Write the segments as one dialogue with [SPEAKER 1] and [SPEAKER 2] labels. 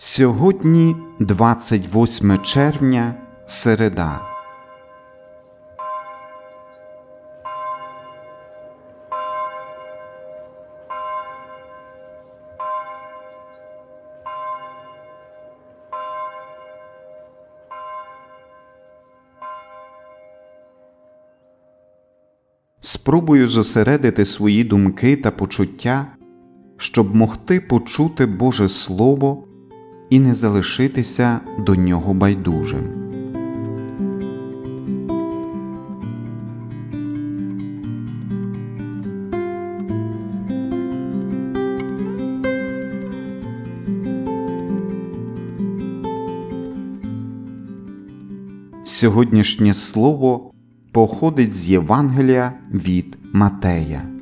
[SPEAKER 1] Сьогодні 28 червня, середа. Спробую зосередити свої думки та почуття, щоб могти почути Боже Слово і не залишитися до нього байдужим. Сьогоднішнє слово походить з Євангелія від Матея.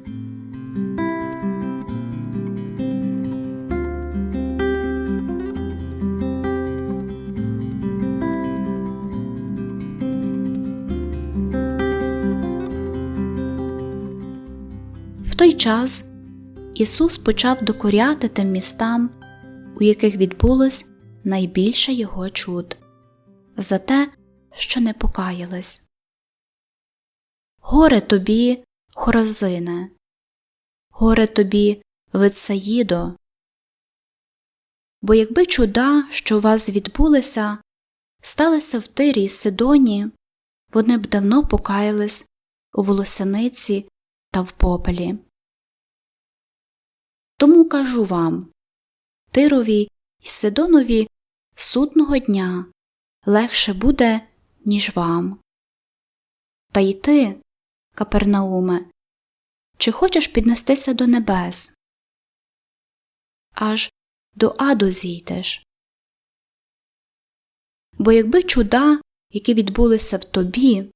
[SPEAKER 2] Той час Ісус почав докоряти тим містам, у яких відбулось найбільше його чуд, за те, що не покаялись. Горе тобі, Хоразине, горе тобі, Вицаїдо. Бо якби чуда, що у вас відбулися, сталися в Тирі й Сидоні, вони б давно покаялись у волосяниці та в попелі. Тому кажу вам Тирові й Сидонові судного дня легше буде, ніж вам. Та й ти, Капернауме, чи хочеш піднестися до небес? Аж до аду зійдеш. Бо якби чуда, які відбулися в тобі,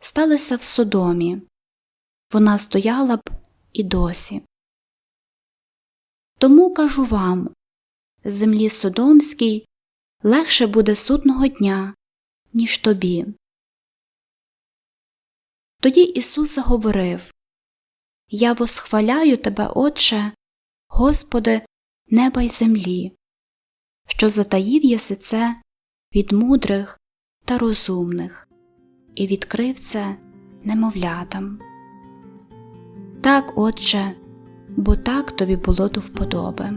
[SPEAKER 2] сталися в Содомі, вона стояла б і досі. Тому кажу вам землі Содомській легше буде судного дня, ніж тобі. Тоді Ісус заговорив Я восхваляю тебе, Отче, Господи, неба й землі, що затаїв єси це від мудрих та розумних і відкрив це немовлятам. Так, Отче, бо так тобі було до вподоби.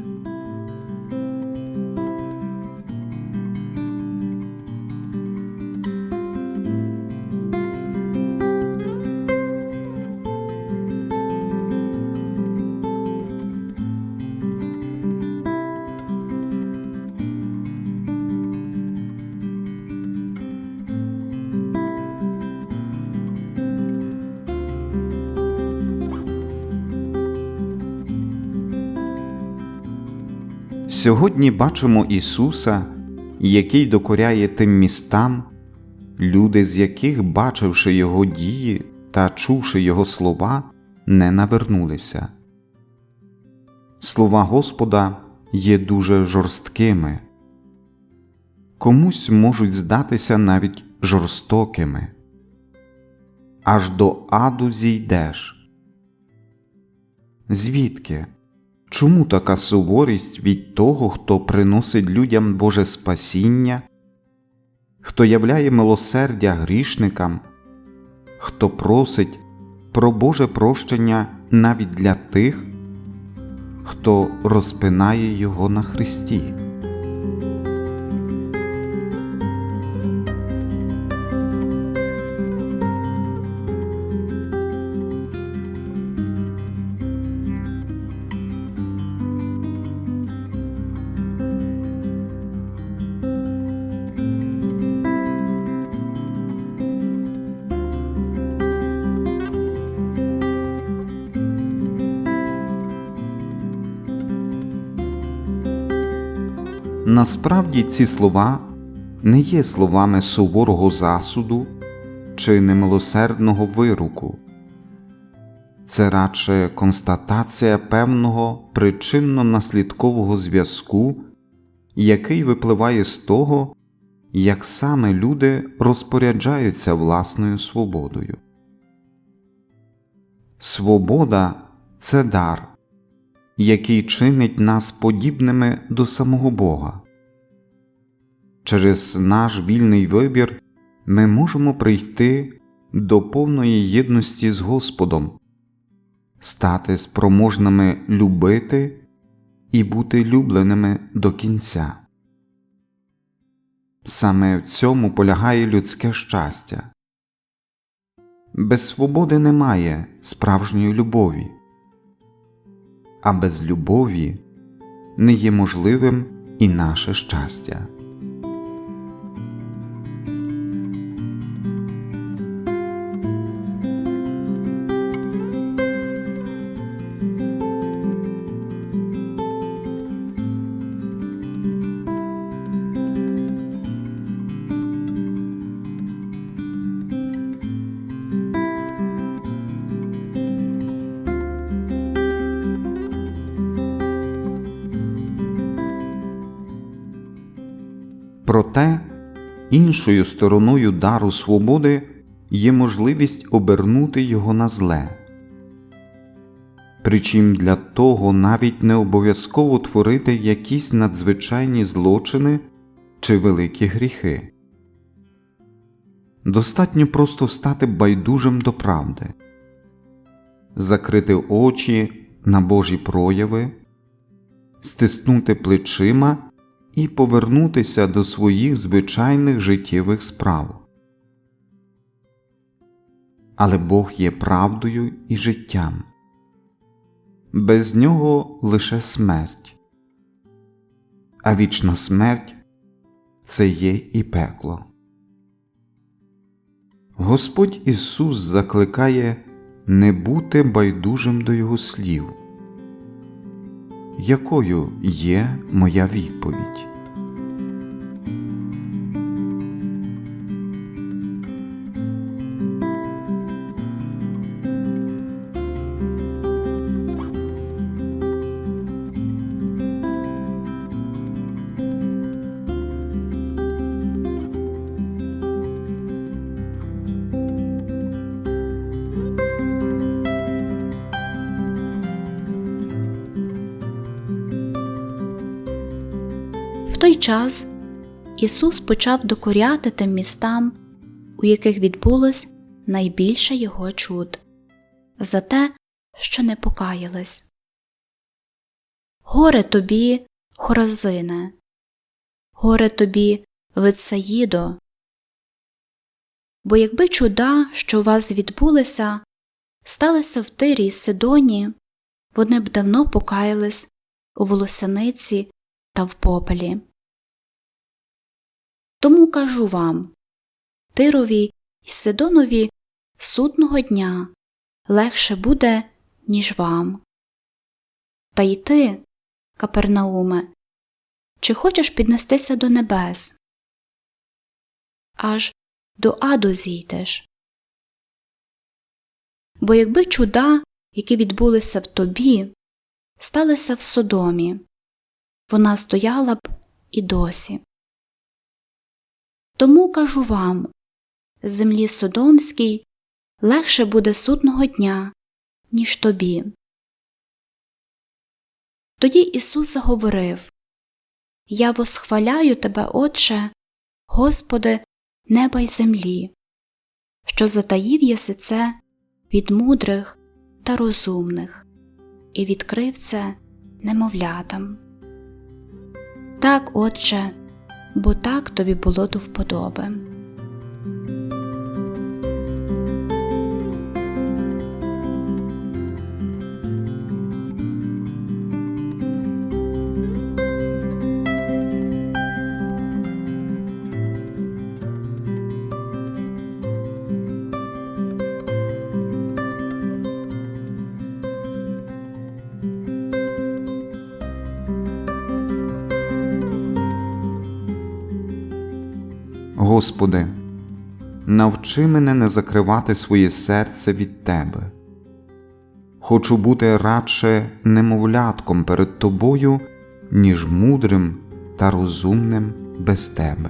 [SPEAKER 1] Сьогодні бачимо Ісуса, який докоряє тим містам, люди з яких, бачивши Його дії та чувши Його слова, не навернулися. Слова Господа є дуже жорсткими, комусь можуть здатися навіть жорстокими. Аж до аду зійдеш. Звідки? Чому така суворість від того, хто приносить людям Боже спасіння, хто являє милосердя грішникам, хто просить про Боже прощення навіть для тих, хто розпинає Його на Христі? Насправді ці слова не є словами суворого засуду чи немилосердного вируку, це радше констатація певного причинно-наслідкового зв'язку, який випливає з того, як саме люди розпоряджаються власною свободою. Свобода це дар, який чинить нас подібними до самого Бога. через наш вільний вибір ми можемо прийти до повної єдності з Господом, стати спроможними любити і бути любленими до кінця. Саме в цьому полягає людське щастя. Без свободи немає справжньої любові, а без любові не є можливим і наше щастя. Проте іншою стороною дару свободи є можливість обернути його на зле. Причим для того навіть не обов'язково творити якісь надзвичайні злочини чи великі гріхи. Достатньо просто стати байдужим до правди, закрити очі на Божі прояви, стиснути плечима і повернутися до своїх звичайних життєвих справ. Але Бог є правдою і життям. Без нього лише смерть, а вічна смерть це є і пекло. Господь Ісус закликає не бути байдужим до Його слів. Якою є моя відповідь?
[SPEAKER 2] Час Ісус почав докоряти тим містам, у яких відбулось найбільше його чуд, за те, що не покаялись. Горе тобі, Хоразине, горе тобі, Вицаїдо. Бо якби чуда, що у вас відбулися, сталися в Тирі й Сидоні, вони б давно покаялись у волосяниці та в попелі. Тому кажу вам Тирові й Сидонові судного дня легше буде, ніж вам. Та й ти, Капернауме, чи хочеш піднестися до небес? Аж до аду зійдеш. Бо якби чуда, які відбулися в тобі, сталися в Содомі, вона стояла б і досі. Тому кажу вам землі Содомській легше буде судного дня, ніж тобі. Тоді Ісус заговорив Я восхваляю тебе, Отче, Господи, неба й землі, що затаїв єси це від мудрих та розумних і відкрив це немовлятам. Так, Отче, бо так тобі було до вподоби.
[SPEAKER 1] Господи, навчи мене не закривати своє серце від Тебе. Хочу бути радше немовлятком перед Тобою, ніж мудрим та розумним без Тебе.